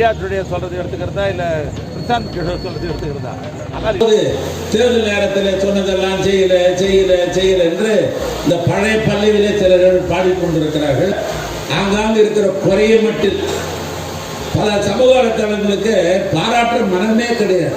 India today சொல்றது எடுத்துக்கிறதா இல்ல பிரசாந்த் கிஷோர் சொல்றது எடுத்துக்கிறதா? தேர்தல் நேரத்தில் சொன்னதெல்லாம் செய்யல செய்யல செய்யல என்று இந்த பழைய பள்ளியிலே சிலர்கள் பாடிக்கொண்டிருக்கிறார்கள் ஆங்காங்கு இருக்கிற குறைய மட்டில் பல சமூக வலைத்தளங்களுக்கு பாராட்டு மனமே கிடையாது.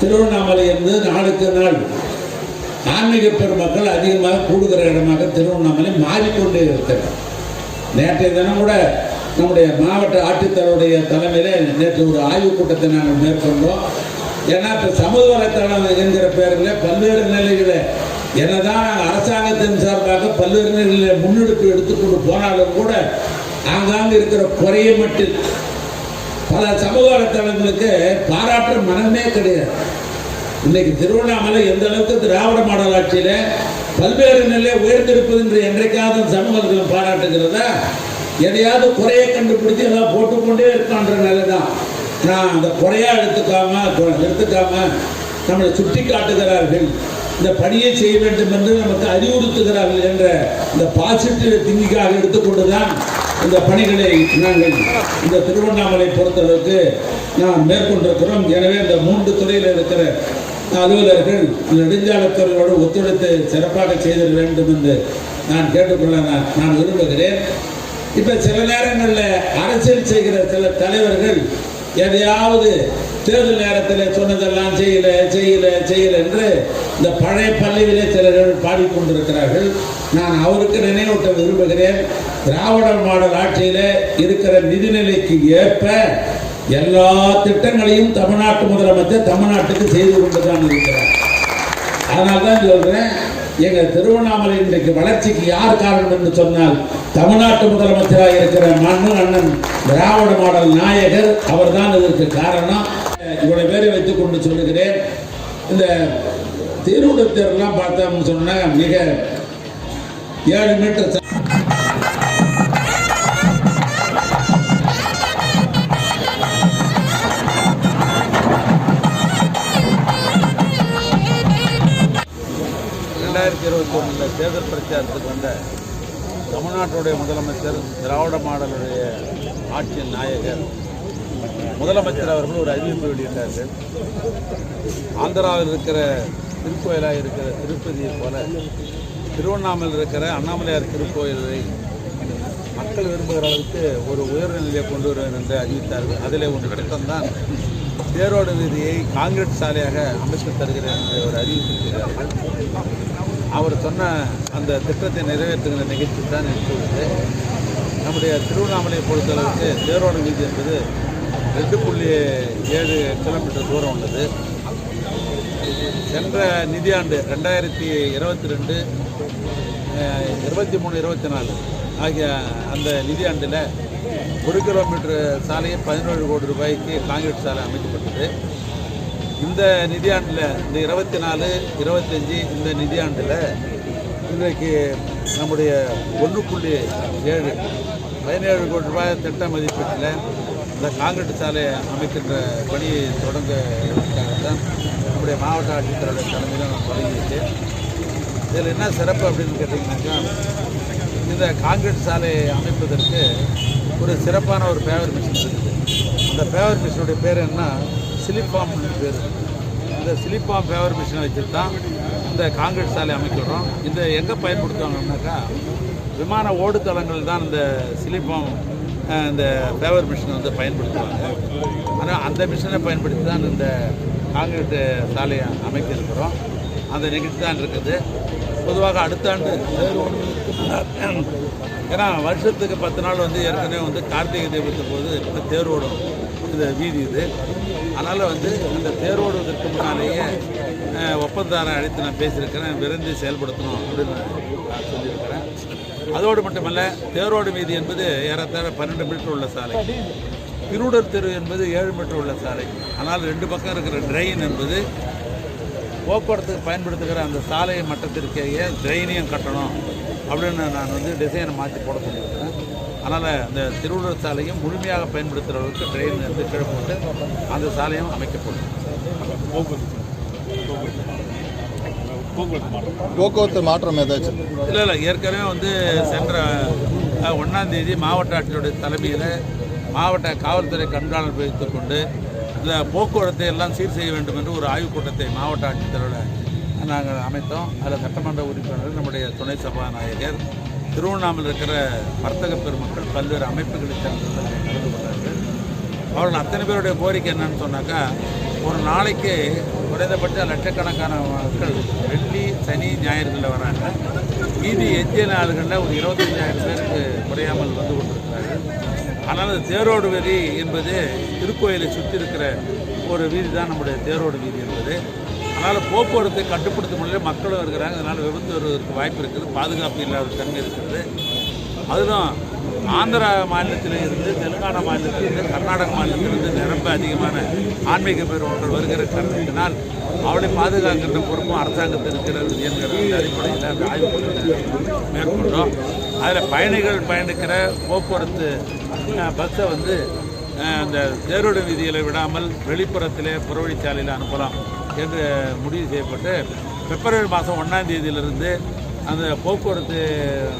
திருவண்ணாமலை என்பது நாளுக்கு நாள் ஆன்மீக பெருமக்கள் அதிகமாக கூடுகிற இடமாக திருவண்ணாமலை மாறிக்கொண்டே இருக்கிறது. நேற்றைய தினம் கூட நம்முடைய மாவட்ட ஆட்சித்தலைவருடைய தலைமையில் நேற்று ஒரு ஆய்வுக் கூட்டத்தை நாங்கள் மேற்கொண்டோம். ஏன்னா இப்போ சமூக என்கிற பேரில் பல்வேறு நிலைகளில் என்னதான் தான் அரசாங்கத்தின் சார்பாக பல்வேறு நிலைகளில் முன்னெடுப்பு எடுத்துக்கொண்டு போனாலும் கூட ஆங்காங்கு இருக்கிற குறைய மட்டும் பல சமூக வலைத்தளங்களுக்கு பாராட்டுற மனமே கிடையாது. இன்னைக்கு திருவண்ணாமலை எந்த அளவுக்கு திராவிட மாடல் ஆட்சியில பல்வேறு நிலையை உயர்ந்திருப்பது என்று என்றைக்காவது சமூகத்தில் பாராட்டுகிறதா? எதையாவது குறையை கண்டுபிடிச்சு எல்லாம் போட்டுக்கொண்டே இருக்கான்ற நிலை தான் நான் அந்த குறையா எடுத்துக்காம எடுத்துக்காம நம்மளை சுட்டி காட்டுகிறார்கள். இந்த பணியை செய்ய வேண்டும் என்று நமக்கு அறிவுறுத்துகிறார்கள் என்ற இந்த பாசிட்டிவ் திங்கிக்காக எடுத்துக்கொண்டுதான் இந்த பணிகளை நாங்கள் இந்த திருவண்ணாமலை பொறுத்தளவுக்கு நாம் மேற்கொண்டிருக்கிறோம் எனவே இந்த மூன்று துறையில் இருக்கிற அலுவலர்கள் நெடுஞ்சாலைத்துறையோடு ஒத்துழைத்து சிறப்பாக செய்திட வேண்டும் என்று நான் கேட்டுக்கொள்ள நான் நான் விரும்புகிறேன். இப்போ சில நேரங்களில் அரசியல் செய்கிற சில தலைவர்கள் எதையாவது தேர்தல் நேரத்தில் சொன்னதெல்லாம் செய்யல செய்யல செய்யல என்று இந்த பழைய பள்ளியிலே சிலர்கள் பாடிக்கொண்டிருக்கிறார்கள். நான் அவருக்கு நினைவூட்ட விரும்புகிறேன். திராவிட மாடல் ஆட்சியில் இருக்கிற நிதிநிலைக்கு ஏற்ப எல்லா திட்டங்களையும் தமிழ்நாட்டு முதலமைச்சர் தமிழ்நாட்டுக்கு செய்து கொண்டு தான் இருக்கிறார். அதனால தான் சொல்கிறேன் எங்கள் திருவண்ணாமலை இன்றைக்கு வளர்ச்சிக்கு யார் காரணம் என்று சொன்னால் தமிழ்நாட்டு முதலமைச்சராக இருக்கிற மண்ணு அண்ணன் திராவிட மாடல் நாயகர் அவர்தான் இதற்கு காரணம். இவ்வளவு பேரை வைத்துக் கொண்டு சொல்லுகிறேன். இந்த திருவிடத்தேர்லாம் பார்த்தோம்னு சொன்னால் மிக ஏழு மீட்டர் ரெண்டாயிரத்தி இருபத்தி ஒன்றில் தேர்தல் பிரச்சாரத்துக்கு வந்த தமிழ்நாட்டுடைய முதலமைச்சர் திராவிட மாடலுடைய ஆட்சியின் நாயகர் முதலமைச்சர் அவர்கள் ஒரு அறிவிப்பு வெளியிட்டார்கள். ஆந்திராவில் இருக்கிற திருக்கோயிலாக இருக்கிற திருப்பதியை போல திருவண்ணாமலையில் இருக்கிற அண்ணாமலையார் திருக்கோயிலை மக்கள் விரும்புகிற அளவுக்கு ஒரு உயர்நிலையை கொண்டு வருவேன் என்று அறிவித்தார்கள். அதில் ஒரு திட்டம்தான் தேரோடு வீதியை காங்கிரீட் சாலையாக அமைத்து தருகிறேன் என்று ஒரு அறிவிப்பு செய்தார்கள் அவர் சொன்ன அந்த திட்டத்தை நிறைவேற்றுகிற நிகழ்ச்சி தான் இப்பொழுது நம்முடைய திருவண்ணாமலையை பொறுத்தளவுக்கு தேரோடு வீதி என்பது ரெண்டு புள்ளி ஏழு கிலோமீட்டர் தூரம் உள்ளது. சென்ற நிதியாண்டு ரெண்டாயிரத்தி இருபத்தி ரெண்டு இருபத்தி மூணு இருபத்தி நாலு ஆகிய அந்த நிதியாண்டில் ஒரு கிலோமீட்டர் சாலையை பதினேழு கோடி ரூபாய்க்கு காங்கிரீட் சாலை அமைக்கப்பட்டது. இந்த நிதியாண்டில் இந்த இருபத்தி நாலு இருபத்தஞ்சி இந்த நிதியாண்டில் இன்றைக்கு நம்முடைய ஒன்று புள்ளி ஏழு பதினேழு கோடி ரூபாய் திட்ட மதிப்பீட்டில் இந்த காங்கிரட் சாலை அமைக்கின்ற பணியை தொடங்க தான் நம்முடைய மாவட்ட ஆட்சித்தரோட தலைமையில் நான் தொடங்கியிருக்கேன். இதில் என்ன சிறப்பு அப்படின்னு கேட்டிங்கனாக்கா இந்த காங்கிரட் சாலையை அமைப்பதற்கு ஒரு சிறப்பான ஒரு பேவர் மிஷின் இருக்குது. அந்த பேவர் மிஷினுடைய பேர் என்ன? சிலிப்பாம் பேர். இந்த சிலிப்பாம் பேவர் மிஷினை வச்சு தான் இந்த காங்கிரட் சாலை அமைக்கிறோம் இந்த எங்கே பயன்படுத்துவாங்கன்னாக்கா விமான ஓடுதளங்கள் தான் இந்த சிலிப்பாம் இந்த பேவர் மிஷினை வந்து பயன்படுத்துவாங்க. ஆனால் அந்த மிஷினை பயன்படுத்தி தான் இந்த காங்கிரீட் சாலையை அமைக்க இருக்கிறோம். அந்த நிகழ்ச்சி தான் இருக்குது. பொதுவாக அடுத்த ஆண்டு ஏன்னா வருஷத்துக்கு பத்து நாள் வந்து ஏற்கனவே வந்து கார்த்திகை தீபத்து போது இப்போ தேரோடும் இந்த வீதி இது. அதனால் வந்து அந்த தேரோடுவதற்கு முன்னாலேயே அஹ், அழைத்து நான் பேசியிருக்கிறேன். விரைந்து செயல்படுத்தணும் அப்படின்னு நான் சொல்லியிருக்கிறேன். அதோடு மட்டுமல்ல தேரோடு வீதி என்பது ஏறத்தாழ பன்னெண்டு மீட்டர் உள்ள சாலை. திருடர் தெரு என்பது ஏழு மீட்டர் உள்ள சாலை. ஆனால் ரெண்டு பக்கம் இருக்கிற ட்ரெயின் என்பது போக்குவரத்துக்கு பயன்படுத்துகிற அந்த சாலை மட்டத்திற்கேயே ட்ரெயினையும் கட்டணும் அப்படின்னு நான் வந்து டிசைனை மாற்றி போட சொல்லியிருக்கிறேன் அதனால் அந்த திருவள்ளுவர் சாலையும் முழுமையாக பயன்படுத்துகிற அளவுக்கு ட்ரெயின் வந்து கீழே போட்டு அந்த சாலையும் அமைக்கப்படும். போக்குவரத்து போக்குவரத்து மாற்றம் ஏதாச்சும்? இல்லை இல்லை ஏற்கனவே வந்து சென்ற ஒன்றாந்தேதி தேதி மாவட்ட ஆட்சியருடைய தலைமையில் மாவட்ட காவல்துறை கண்காணிப்பு வைத்துக் கொண்டு இந்த போக்குவரத்தை எல்லாம் சீர் செய்ய வேண்டும் என்று ஒரு ஆய்வுக் கூட்டத்தை மாவட்ட ஆட்சித்தலைவர் நாங்கள் அமைத்தோம். அதில் சட்டமன்ற உறுப்பினர்கள் நம்முடைய துணை சபாநாயகர் திருவண்ணாமலை இருக்கிற வர்த்தக பெருமக்கள் பல்வேறு அமைப்புகளை சேர்ந்தவர்கள் கலந்து கொண்டார்கள். அவர்கள் அத்தனை பேருடைய கோரிக்கை என்னன்னு சொன்னாக்கா ஒரு நாளைக்கு குறைந்தபட்ச லட்சக்கணக்கான மக்கள் வெள்ளி சனி ஞாயிறுகளில் வராங்க. மீதி எஞ்சிய நாள்களில் ஒரு இருபத்தஞ்சாயிரம் பேருக்கு குறையாமல் வந்து கொண்டிருக்கிறார்கள். ஆனால் அது தேரோடு வீதி என்பது திருக்கோயிலை சுற்றி இருக்கிற ஒரு வீதி தான் நம்முடைய தேரோடு வீதி என்பது. அதனால் போக்குவரத்தை கட்டுப்படுத்த முடியல மக்களும் இருக்கிறாங்க அதனால் விபத்து வருவதற்கு வாய்ப்பு இருக்குது. பாதுகாப்பு இல்லாத தன்மை இருக்கிறது. அதுதான் ஆந்திரா மாநிலத்தில் இருந்து தெலுங்கானா மாநிலத்திலிருந்து கர்நாடக மாநிலத்திலிருந்து நிரம்ப அதிகமான ஆன்மீக பெருமக்கள் வருகிற காரணத்தினால் அவளை பாதுகாக்கின்ற பொறுப்பும் அரசாங்கத்தில் இருக்கிறது என்கிற அடிப்படையில் அந்த ஆய்வுக் மேற்கொண்டோம். அதில் பயணிகள் பயணிக்கிற போக்குவரத்து பஸ்ஸை வந்து அந்த தேரோடு வீதியில் விடாமல் வெளிப்புறத்திலே புறவழிச்சாலையில் அனுப்பலாம் என்று முடிவு செய்யப்பட்டு பிப்ரவரி மாதம் ஒன்றாம் தேதியிலிருந்து அந்த போக்குவரத்து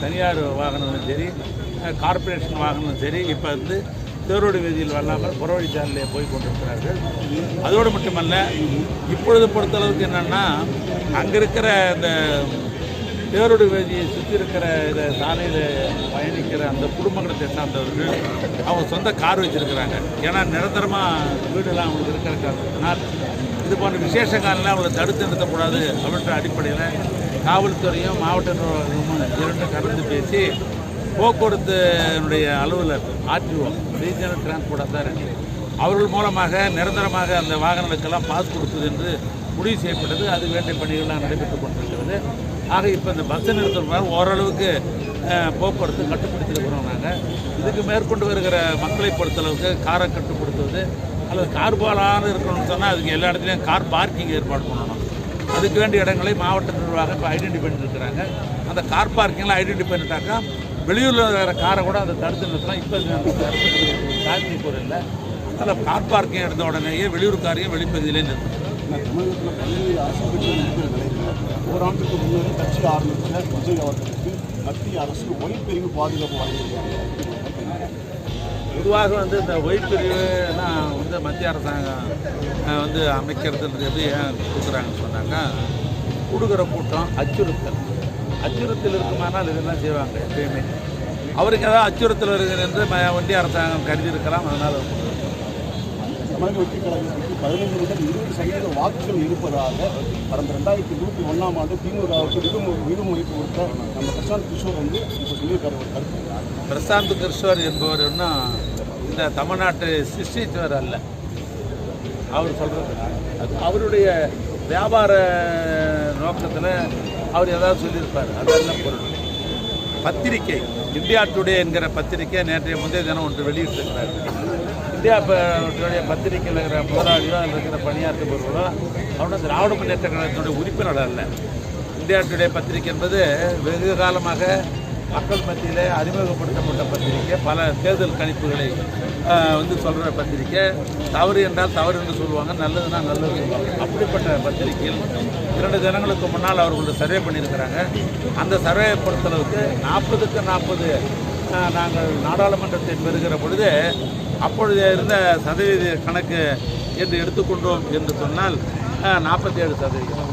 தனியார் வாகனமும் சரி கார்பரேஷன் கார்ப்பரேஷன் வாகனமும் சரி இப்போ வந்து தேரோடு வீதியில் வராமல் புறவழிச்சாலையிலே போய் கொண்டிருக்கிறார்கள். அதோடு மட்டுமல்ல இப்பொழுது பொறுத்தளவுக்கு என்னென்னா அங்கே இருக்கிற இந்த தேரோடு வீதியை சுற்றி இருக்கிற இந்த சாலையில் பயணிக்கிற அந்த குடும்பங்களை சார்ந்தவர்கள் அவங்க சொந்த கார் வச்சுருக்கிறாங்க. ஏன்னா நிரந்தரமாக வீடெல்லாம் அவங்களுக்கு இருக்கிற காரணத்தினால் இது போன்ற விசேஷ காலம்லாம் அவங்களை தடுத்து நிறுத்தக்கூடாது அப்படின்ற அடிப்படையில் காவல்துறையும் மாவட்ட நிர்வாகமும் இரண்டு கலந்து பேசி போக்குவரத்துனுடைய அலுவலர் ஆர்டிஓ ரீஜனல் டிரான்ஸ்போர்ட் அத்தாரிட்டி அவர்கள் மூலமாக நிரந்தரமாக அந்த வாகனங்களுக்கெல்லாம் பாஸ் கொடுப்பது என்று முடிவு செய்யப்பட்டது. அது வேண்டிய பணிகள்லாம் நடைபெற்றுக் கொண்டிருக்கிறது. ஆக இப்போ இந்த பஸ் நிறுத்தம் ஓரளவுக்கு போக்குவரத்து கட்டுப்படுத்திருக்கிறோம் நாங்கள் இதுக்கு மேற்கொண்டு வருகிற மக்களை பொறுத்தளவுக்கு காரை கட்டுப்படுத்துவது அல்லது கார் பாலான இருக்கணும்னு சொன்னால் அதுக்கு எல்லா இடத்துலையும் கார் பார்க்கிங் ஏற்பாடு பண்ணணும். அதுக்கு வேண்டிய இடங்களை மாவட்ட நிர்வாகம் இப்போ ஐடென்டிஃபை பண்ணிருக்கிறாங்க அந்த கார் பார்க்கிங்லாம் ஐடென்டிஃபை பண்ணிட்டாக்கா வெளியூரில் இருக்கிற காரை கூட அதை தடுத்து நிறுத்தலாம் இப்போ சாத்தியக்கூறு இல்லை. அதில் கார் பார்க்கிங் எடுத்த உடனேயே வெளியூர் காரையும் வெளிப்பகுதியிலே நிறுத்தணும். தமிழகத்தில் பல்வேறு அரசு ஓராண்டுக்கு கட்சி ஆரம்பித்த விஜய் அவர்களுக்கு மத்திய அரசு பாதுகாப்பு வழங்கியிருக்காங்க பொதுவாக வந்து இந்த ஒய்பிரிவுனா வந்து மத்திய அரசாங்கம் வந்து அமைக்கிறதுன்றது எப்படி ஏன் கொடுக்குறாங்கன்னு சொன்னாக்கா கொடுக்குற கூட்டம் அச்சுறுத்தல். அச்சுறுத்தல் இருக்குமானால் இதெல்லாம் செய்வாங்க எப்பயுமே. அவருக்கு ஏதாவது அச்சுறுத்தல் இருக்குது என்று ஒன்றிய அரசாங்கம் கருதி இருக்கலாம் அதனால் தமிழக வெற்றி கழகத்திற்கு பதினைந்து முதல் இருபது சதவீத வாக்குகள் இருப்பதாக கடந்த ரெண்டாயிரத்தி இருபத்தி ஒன்றாம் ஆண்டு திமுகவுக்கு விடுமுறை விடுமுறை கொடுத்த நம்ம பிரசாந்த் கிஷோர் வந்து இப்போ சொல்லியிருக்காரு ஒரு கருத்து. பிரசாந்த் கிருஷ்ணர் என்பவர் இன்னும் இந்த தமிழ்நாட்டு சிருஷ்டித்தவர் அல்ல. அவர் சொல்கிறது அது அவருடைய வியாபார நோக்கத்தில் அவர் ஏதாவது சொல்லியிருப்பார். அதெல்லாம் பொருள்? பத்திரிகை. இந்தியா டுடே என்கிற பத்திரிகை நேற்றைய முந்தைய தினம் ஒன்று வெளியிட்டிருக்கிறார். இந்தியா ப- டுடே பத்திரிகையில் இருக்கிற போராளியோ அதில் இருக்கிற பணியாற்றுபவர்களோ அவனும் திராவிட முன்னேற்ற கழகத்தினுடைய உறுப்பினர் அல்ல. இந்தியா டுடே பத்திரிகை என்பது வெகு காலமாக மக்கள் மத்தியிலே அறிமுகப்படுத்தப்பட்ட பத்திரிகை. பல தேர்தல் கணிப்புகளை வந்து சொல்கிற பத்திரிக்கை தவறு என்றால் தவறு என்று சொல்லுவாங்க நல்லதுன்னா நல்லது. சொல்லுவாங்க அப்படிப்பட்ட பத்திரிகையில் இரண்டு தினங்களுக்கு முன்னால் அவர்கள் சர்வே பண்ணியிருக்கிறாங்க. அந்த சர்வே பொறுத்தளவுக்கு நாற்பதுக்கு நாற்பது நாங்கள் நாடாளுமன்றத்தை பெறுகிற பொழுது அப்பொழுது இருந்த சதவீத கணக்கு என்று எடுத்துக்கொண்டோம் என்று சொன்னால் நாற்பத்தி ஏழு சதவீதம்.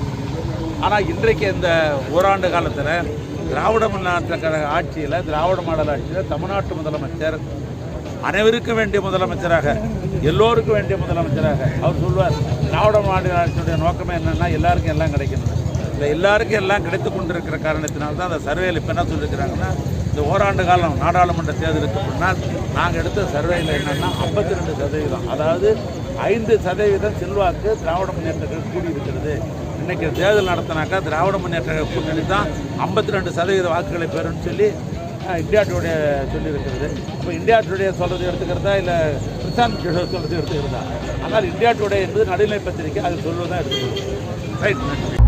ஆனால் இன்றைக்கு இந்த ஓராண்டு காலத்தில் திராவிட முன்னேற்ற கழக ஆட்சியில் திராவிட மாடல் ஆட்சியில் தமிழ்நாட்டு முதலமைச்சர் அனைவருக்கும் வேண்டிய முதலமைச்சராக எல்லோருக்கும் வேண்டிய முதலமைச்சராக அவர் சொல்வார். திராவிட மாடல் ஆட்சியுடைய நோக்கமே என்னென்னா எல்லாருக்கும் எல்லாம் கிடைக்கணும். இந்த எல்லாருக்கும் எல்லாம் கிடைத்து கொண்டிருக்கிற காரணத்தினால தான் அந்த சர்வேயில் இப்போ என்ன சொல்லியிருக்கிறாங்கன்னா இந்த ஓராண்டு காலம் நாடாளுமன்ற தேர்தலுக்கு முன்னால் நாங்கள் எடுத்த சர்வேயில் என்னென்னா ஐம்பத்தி ரெண்டு சதவீதம். அதாவது ஐந்து சதவீதம் செல்வாக்கு திராவிட முன்னேற்ற கூடி கூடியிருக்கிறது. இன்றைக்கி தேர்தல் நடத்தினாக்கா திராவிட முன்னேற்ற கூட்டணி தான் ஐம்பத்தி ரெண்டு சதவீத வாக்குகளை பெறும்னு சொல்லி இந்தியா டுடே சொல்லியிருக்கிறது. இப்போ இந்தியா டுடே சொல்கிறது எடுத்துக்கிறதா இல்லை பிரசாந்த் கிஷோர் சொல்கிறது எடுத்துக்கிறதா? ஆனால் இந்தியா டுடே என்பது நடுநிலை பத்திரிகை அது சொல்வது தான் எடுத்துக்கிறது. ரைட்